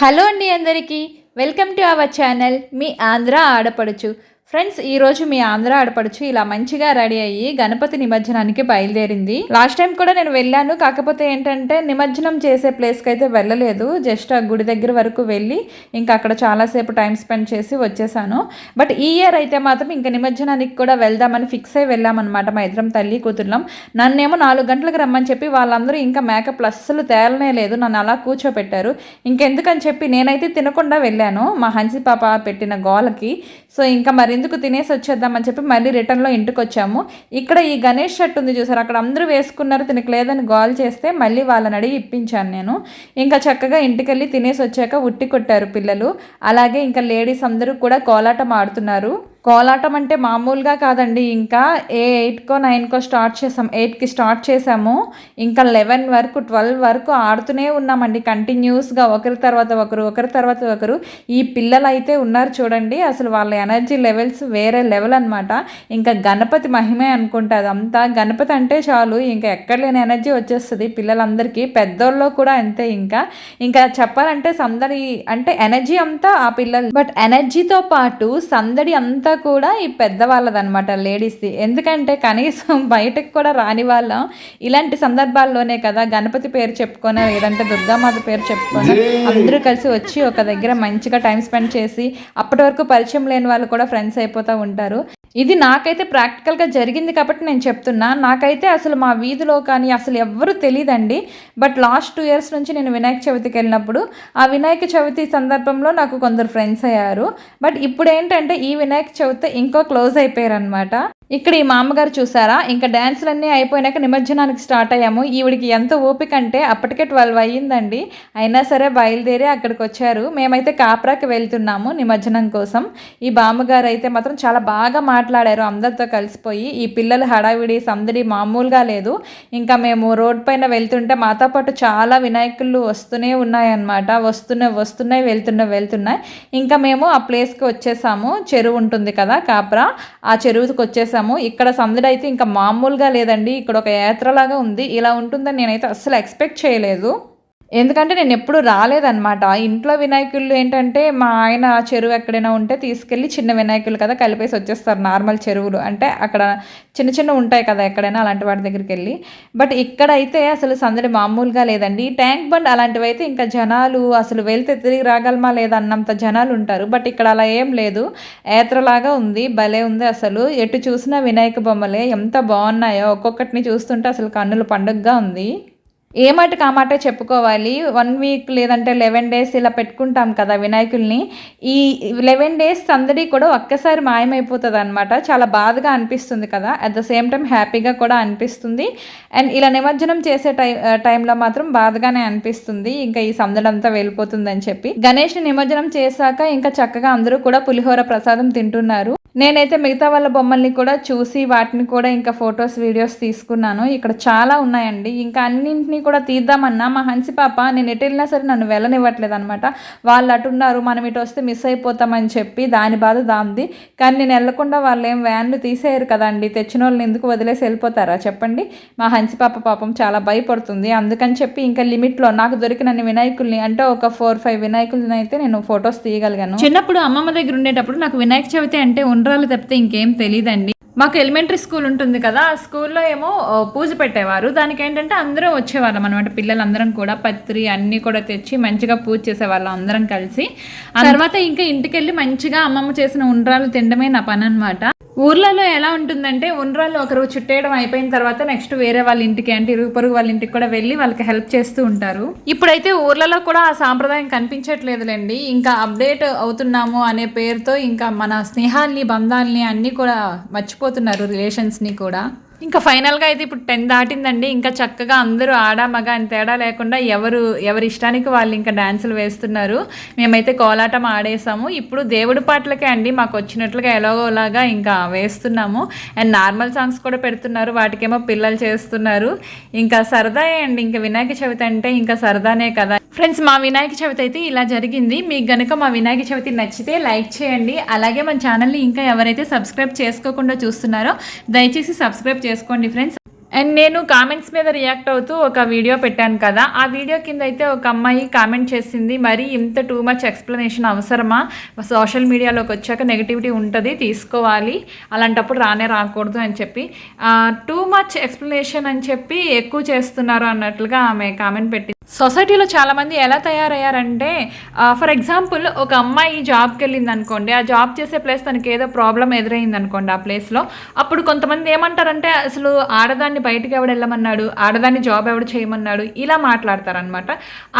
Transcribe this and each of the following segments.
Hello అండి అందరికీ. Welcome to our channel. మీ ఆంధ్ర ఆడపడుచు. ఫ్రెండ్స్ ఈ రోజు మీ ఆంధ్ర ఆడపడుచు ఇలా మంచిగా రెడీ అయ్యి గణపతి నిమజ్జనానికి బయలుదేరింది. లాస్ట్ టైం కూడా నేను వెళ్ళాను కాకపోతే ఏంటంటే నిమజ్జనం చేసే ప్లేస్కి అయితే వెళ్ళలేదు. జస్ట్ ఆ గుడి దగ్గర వరకు వెళ్ళి ఇంకా అక్కడ చాలాసేపు టైం స్పెండ్ చేసి వచ్చేసాను. బట్ ఈ ఇయర్ అయితే మాత్రం ఇంకా నిమజ్జనానికి కూడా వెళ్దామని ఫిక్స్ అయి వెళ్ళామన్నమాట మా ఇద్దరం తల్లి కూతుర్లం. నన్నేమో నాలుగు గంటలకు రమ్మని చెప్పి వాళ్ళందరూ ఇంకా మేకప్ అస్సలు తేలనే లేదు నన్ను అలా కూర్చోపెట్టారు. ఇంకెందుకని చెప్పి నేనైతే తినకుండా వెళ్ళాను మా హన్సి పాప పెట్టిన గోలకి. సో ఇంకా మరి ఎందుకు తినేసి వచ్చేద్దామని చెప్పి మళ్ళీ రిటర్న్లో ఇంటికి వచ్చాము ఇక్కడ ఈ గణేష్ షర్ట్ ఉంది చూసారు? అక్కడ అందరూ వేసుకున్నారు తినకు లేదని గోల్ చేస్తే మళ్ళీ వాళ్ళని అడిగి ఇప్పించాను నేను. ఇంకా చక్కగా ఇంటికి వెళ్ళి తినేసి వచ్చాక ఉట్టి కొట్టారు పిల్లలు. అలాగే ఇంకా లేడీస్ అందరూ కూడా కోలాటం ఆడుతున్నారు. కోలాటం అంటే మామూలుగా కాదండి. ఇంకా ఏ ఎయిట్కో నైన్కో స్టార్ట్ చేసాం. ఎయిట్కి స్టార్ట్ చేసాము. ఇంకా లెవెన్ వరకు ట్వెల్వ్ వరకు ఆడుతూనే ఉన్నామండి. కంటిన్యూస్గా ఒకరి తర్వాత ఒకరు ఒకరి తర్వాత ఒకరు. ఈ పిల్లలు అయితే ఉన్నారు చూడండి. అసలు వాళ్ళ ఎనర్జీ లెవెల్స్ వేరే లెవెల్ అనమాట ఇంకా గణపతి మహిమే అనుకుంటా. అదంతా గణపతి అంటే చాలు. ఇంకా ఎక్కడ లేని ఎనర్జీ వచ్చేస్తుంది. పిల్లలందరికీ పెద్దోళ్ళు కూడా అంతే ఇంకా. ఇంకా చెప్పాలంటే సందడి అంటే ఎనర్జీ అంతా ఆ పిల్లలు. బట్ ఎనర్జీతో పాటు సందడి అంతా కూడా ఈ పెద్దవాళ్ళదనమాట లేడీస్ది ఎందుకంటే కనీసం బయటకు కూడా రాని వాళ్ళం. ఇలాంటి సందర్భాల్లోనే కదా గణపతి పేరు చెప్పుకొని లేదంటే దుర్గామాత పేరు చెప్పుకొని అందరూ కలిసి వచ్చి ఒక దగ్గర మంచిగా టైం స్పెండ్ చేసి అప్పటి వరకు పరిచయం లేని వాళ్ళు కూడా ఫ్రెండ్స్ అయిపోతూ ఉంటారు. ఇది నాకైతే ప్రాక్టికల్గా జరిగింది కాబట్టి నేను చెప్తున్నా. నాకైతే అసలు మా వీధిలో కానీ అసలు ఎవ్వరూ తెలియదండి బట్ లాస్ట్ టూ ఇయర్స్ నుంచి నేను వినాయక చవితికి వెళ్ళినప్పుడు ఆ వినాయక చవితి సందర్భంలో నాకు కొందరు ఫ్రెండ్స్ అయ్యారు. బట్ ఇప్పుడు ఏంటంటే ఈ వినాయక చవితి ఇంకో క్లోజ్ అయిపోయారు అనమాట ఇక్కడ ఈ మామగారు చూసారా? ఇంకా డ్యాన్సులన్నీ అయిపోయినాక నిమజ్జనానికి స్టార్ట్ అయ్యాము. ఈవిడికి ఎంత ఓపిక అంటే అప్పటికే ట్వెల్వ్ అయ్యిందండి. అయినా సరే బయలుదేరి అక్కడికి వచ్చారు. మేమైతే కాప్రాకి వెళ్తున్నాము నిమజ్జనం కోసం. ఈ బామ్మగారు అయితే మాత్రం చాలా బాగా మాట్లాడారు. అందరితో కలిసిపోయి ఈ పిల్లలు హడావిడి సందడి మామూలుగా లేదు. ఇంకా మేము రోడ్ పైన వెళ్తుంటే మాతో పాటు చాలా వినాయకులు వస్తూనే ఉన్నాయన్నమాట. వస్తున్నాయి వస్తున్నాయి వెళ్తున్నాయి వెళ్తున్నాయి ఇంకా మేము ఆ ప్లేస్కి వచ్చేసాము. చెరువు ఉంటుంది కదా కాప్రా. ఆ చెరువుకి వచ్చేసాము ఇక్కడ సందడి అయితే ఇంకా మామూలుగా లేదండి. ఇక్కడ ఒక యాత్రలాగా ఉంది. ఇలా ఉంటుందని నేనైతే అస్సలు ఎక్స్పెక్ట్ చేయలేదు. ఎందుకంటే నేను ఎప్పుడు రాలేదన్నమాట. ఇంట్లో వినాయకులు ఏంటంటే మా ఆయన చెరువు ఎక్కడైనా ఉంటే తీసుకెళ్ళి చిన్న వినాయకులు కదా కలిపేసి వచ్చేస్తారు నార్మల్ చెరువులు. అంటే అక్కడ చిన్న చిన్న ఉంటాయి కదా ఎక్కడైనా అలాంటి వాటి దగ్గరికి వెళ్ళి బట్ ఇక్కడైతే అసలు సందడి మామూలుగా లేదండి. ట్యాంక్ బండ్ అలాంటివి అయితే ఇంకా జనాలు అసలు వెళ్తే తిరిగి రాగలమా లేదా అన్నంత జనాలు ఉంటారు. బట్ ఇక్కడ అలా ఏం లేదు. ఏత్రలాగా ఉంది. భలే ఉంది అసలు. ఎటు చూసినా వినాయక బొమ్మలే. ఎంత బాగున్నాయో ఒక్కొక్కటిని చూస్తుంటే అసలు కన్నుల పండుగగా ఉంది. ఏ మాటకు ఆ మాట చెప్పుకోవాలి? వన్ వీక్ లేదంటే లెవెన్ డేస్ ఇలా పెట్టుకుంటాం కదా వినాయకుల్ని. ఈ లెవెన్ డేస్ సందడి కూడా ఒక్కసారి మాయమైపోతుంది అనమాట చాలా బాధగా అనిపిస్తుంది కదా. అట్ ద సేమ్ టైం హ్యాపీగా కూడా అనిపిస్తుంది. అండ్ ఇలా నిమజ్జనం చేసే టై టైంలో మాత్రం బాధగానే అనిపిస్తుంది. ఇంకా ఈ సందడంతా వెళ్ళిపోతుందని చెప్పి. గణేష్ని నిమజ్జనం చేశాక ఇంకా చక్కగా అందరూ కూడా పులిహోర ప్రసాదం తింటున్నారు. నేనైతే మిగతా వాళ్ళ బొమ్మల్ని కూడా చూసి వాటిని కూడా ఇంకా ఫొటోస్ వీడియోస్ తీసుకున్నాను. ఇక్కడ చాలా ఉన్నాయండి. ఇంకా అన్నింటినీ కూడా తీద్దామన్నా మా హన్సి పాప నేను ఎటు వెళ్ళినా సరే నన్ను వెళ్ళనివ్వట్లేదు అనమాట వాళ్ళు అటున్నారు మనం ఇటు వస్తే మిస్ అయిపోతామని చెప్పి దాని బాధ దాంది. కానీ నేను వెళ్ళకుండా వాళ్ళు ఏం వ్యాన్లు తీసేయరు కదండి. తెచ్చిన వాళ్ళని ఎందుకు వదిలేసి వెళ్ళిపోతారా చెప్పండి? మా హన్సి పాప పాపం చాలా భయపడుతుంది. అందుకని చెప్పి ఇంకా లిమిట్లో నాకు దొరికినన్ని వినాయకుల్ని అంటే ఒక ఫోర్ ఫైవ్ వినాయకుల్ని అయితే నేను ఫొటోస్ తీయగలిగాను. చిన్నప్పుడు అమ్మమ్మ దగ్గర ఉండేటప్పుడు నాకు వినాయక చవితి అంటే ఉండ్రాలు తప్పితే ఇంకేం తెలియదండి మాకు ఎలిమెంటరీ స్కూల్ ఉంటుంది కదా ఆ స్కూల్లో ఏమో పూజ పెట్టేవారు. దానికి ఏంటంటే అందరూ వచ్చేవాళ్ళం అనమాట పిల్లలందరం కూడా పత్రి అన్నీ కూడా తెచ్చి మంచిగా పూజ చేసేవాళ్ళం అందరం కలిసి. ఆ తర్వాత ఇంకా ఇంటికి వెళ్ళి మంచిగా అమ్మమ్మ చేసిన ఉండ్రాలు తినడమే నా పని అనమాట ఊర్లలో ఎలా ఉంటుందంటే ఉండ్రాళ్ళు ఒకరు చుట్టేయడం అయిపోయిన తర్వాత నెక్స్ట్ వేరే వాళ్ళ ఇంటికి అంటే ఇరుగు పొరుగు వాళ్ళ ఇంటికి కూడా వెళ్ళి వాళ్ళకి హెల్ప్ చేస్తూ ఉంటారు. ఇప్పుడైతే ఊర్లలో కూడా ఆ సాంప్రదాయం కనిపించట్లేదులేండి. ఇంకా అప్డేట్ అవుతున్నాము అనే పేరుతో ఇంకా మన స్నేహాల్ని బంధాల్ని అన్నీ కూడా మర్చిపోతున్నారు రిలేషన్స్ని కూడా. ఇంకా ఫైనల్గా అయితే ఇప్పుడు టెన్ దాటిందండి. ఇంకా చక్కగా అందరూ ఆడ మగ అని తేడా లేకుండా ఎవరు ఎవరి ఇష్టానికి వాళ్ళు ఇంకా డ్యాన్సులు వేస్తున్నారు. మేమైతే కోలాటం ఆడేసాము. ఇప్పుడు దేవుడి పాటలకే అండి. మాకు వచ్చినట్లుగా ఎలాగోలాగా ఇంకా వేస్తున్నాము. అండ్ నార్మల్ సాంగ్స్ కూడా పెడుతున్నారు. వాటికేమో పిల్లలు చేస్తున్నారు. ఇంకా సరదాయే అండి. ఇంకా వినాయక చవితి అంటే ఇంకా సరదానే కదా. ఫ్రెండ్స్ మా వినాయక చవితి అయితే ఇలా జరిగింది. మీకు గనుక మా వినాయక చవితి నచ్చితే లైక్ చేయండి. అలాగే మన ఛానల్ని ఇంకా ఎవరైతే సబ్స్క్రైబ్ చేసుకోకుండా చూస్తున్నారో దయచేసి సబ్స్క్రైబ్ చేసుకోండి ఫ్రెండ్స్. అండ్ నేను కామెంట్స్ మీద రియాక్ట్ అవుతూ ఒక వీడియో పెట్టాను కదా. ఆ వీడియో కింద అయితే ఒక అమ్మాయి కామెంట్ చేసింది మరి ఇంత టూ మచ్ ఎక్స్ప్లెనేషన్ అవసరమా? సోషల్ మీడియాలోకి వచ్చాక నెగిటివిటీ ఉంటుంది తీసుకోవాలి. అలాంటప్పుడు రానే రాకూడదు అని చెప్పి. టూ మచ్ ఎక్స్ప్లెనేషన్ అని చెప్పి ఎక్కువ చేస్తున్నారు అన్నట్లుగా ఆమె కామెంట్ పెట్టి సొసైటీలో చాలామంది ఎలా తయారయ్యారంటే ఫర్ ఎగ్జాంపుల్ ఒక అమ్మాయి జాబ్కి వెళ్ళింది అనుకోండి ఆ జాబ్ చేసే ప్లేస్ తనకి ఏదో ప్రాబ్లం ఎదురైంది అనుకోండి ఆ ప్లేస్లో అప్పుడు కొంతమంది ఏమంటారంటే అసలు ఆడదాన్ని బయటికి ఎవడు వెళ్ళమన్నాడు? ఆడదాన్ని జాబ్ ఎవడు చేయమన్నాడు? ఇలా మాట్లాడతారనమాట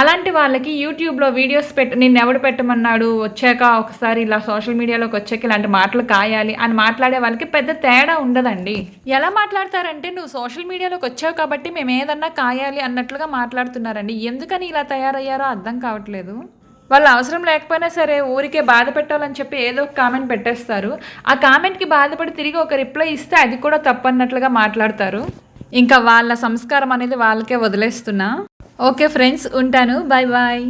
అలాంటి వాళ్ళకి యూట్యూబ్లో వీడియోస్ పెట్టి నిన్ను ఎవడు పెట్టమన్నాడు? వచ్చాక ఒకసారి ఇలా సోషల్ మీడియాలోకి వచ్చాక ఇలాంటి మాటలు కాయాలి అని మాట్లాడే వాళ్ళకి పెద్ద తేడా ఉండదండి. ఎలా మాట్లాడతారంటే నువ్వు సోషల్ మీడియాలోకి వచ్చావు కాబట్టి మేము ఏదన్నా కాయాలి అన్నట్లుగా మాట్లాడుతున్నారండి. ఎందుకని ఇలా తయారయ్యారో అర్థం కావట్లేదు. వాళ్ళు అవసరం లేకపోయినా సరే ఊరికే బాధ పెట్టాలని చెప్పి ఏదో ఒక కామెంట్ పెట్టేస్తారు. ఆ కామెంట్కి బాధపడి తిరిగి ఒక రిప్లై ఇస్తే అది కూడా తప్పన్నట్లుగా మాట్లాడతారు. ఇంకా వాళ్ళ సంస్కారం అనేది వాళ్ళకే వదిలేస్తున్నా. ఓకే ఫ్రెండ్స్ ఉంటాను. Bye bye